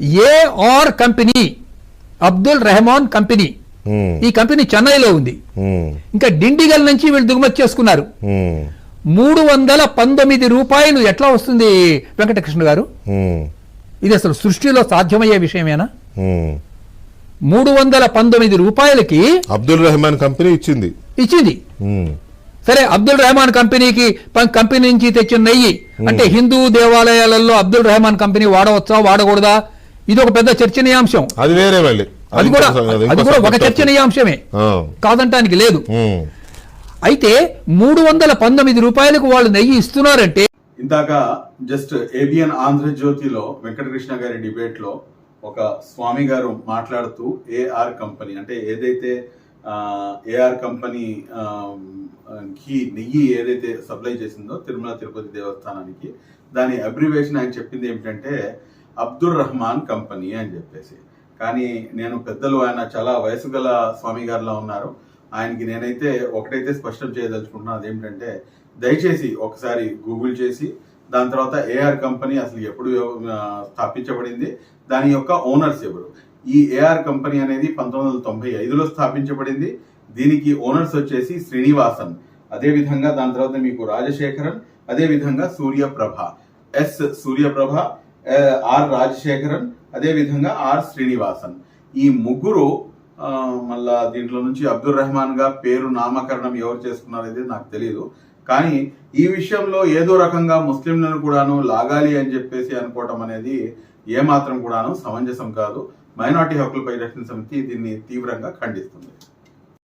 AR company Abdul Rahman company ఈ company చెన్నైలో ఉంది. ఇంకా డిండిగల్ నుంచి వీళ్ళు దిగుమతి చేసుకున్నారు. మూడు వందల పంతొమ్మిది రూపాయలు ఎట్లా వస్తుంది వెంకటకృష్ణ గారు? ఇది అసలు సృష్టిలో సాధ్యమయ్యే విషయమేనా. మూడు వందల పంతొమ్మిది రూపాయలకి అబ్దుల్ రెహమాన్ కంపెనీ ఇచ్చింది. ఇచ్చింది. సరే అబ్దుల్ రెహమాన్ కంపెనీకి కంపెనీ నుంచి తెచ్చిన నెయ్యి అంటే హిందూ దేవాలయాలలో అబ్దుల్ రెహమాన్ కంపెనీ వాడవచ్చా వాడకూడదా? ఇది ఒక పెద్ద చర్చనీయాంశం. అది వేరే మళ్ళీ. అది కూడా అది కూడా ఒక. చర్చనీయాంశమే. కాదంటానికి లేదు. అయితే మూడు వందల పంతొమ్మిది రూపాయలకు వాళ్ళు నెయ్యి ఇస్తున్నారంటే ఇందాక జస్ట్ ఏబిఎన్ ఆంధ్రజ్యోతిలో వెంకటకృష్ణ గారి డిబేట్లో ఒక స్వామి గారు మాట్లాడుతూ ఏఆర్ కంపెనీ అంటే ఏదైతే ఏఆర్ కంపెనీ ఘీ నెయ్యి ఏదైతే సప్లై చేసిందో తిరుమల తిరుపతి దేవస్థానానికి దాని అబ్రివేషన్ ఆయన చెప్పింది ఏమిటంటే అబ్దుల్ రహమాన్ కంపెనీ అని చెప్పేసి. కానీ నేను పెద్దలు ఆయన చాలా వయసు గల స్వామి గారిలో ఉన్నారు. ఆయనకి నేనైతే ఒకటైతే స్పష్టం చేయదలుచుకుంటున్నాను అదేమిటంటే దయచేసి ఒకసారి గూగుల్ చేసి దాని తర్వాత ఏఆర్ కంపెనీ అసలు ఎప్పుడు స్థాపించబడింది దాని యొక్క ఓనర్స్ ఎవరు? ఈ ఏఆర్ కంపెనీ అనేది పంతొమ్మిది వందల తొంభై ఐదులో స్థాపించబడింది దీనికి ఓనర్స్ వచ్చేసి శ్రీనివాసన్. అదే విధంగా దాని తర్వాత మీకు రాజశేఖరన్ అదే విధంగా సూర్యప్రభ ఎస్ సూర్యప్రభ ఆర్ రాజశేఖరన్ అదేవిధంగా ఆర్ శ్రీనివాసన్. ఈ ముగ్గురు మళ్ళా దీంట్లో నుంచి అబ్దుల్ రెహమాన్గా పేరు నామకరణం ఎవరు చేసుకున్నారనేది నాకు తెలియదు కానీ ఈ విషయంలో ఏదో రకంగా ముస్లింలను కూడాను లాగాలి అని చెప్పేసి అనుకోవటం అనేది ఏమాత్రం కూడాను సమంజసం కాదు. మైనార్టీ హక్కులపై రక్షణ సమితి దీన్ని తీవ్రంగా ఖండిస్తుంది.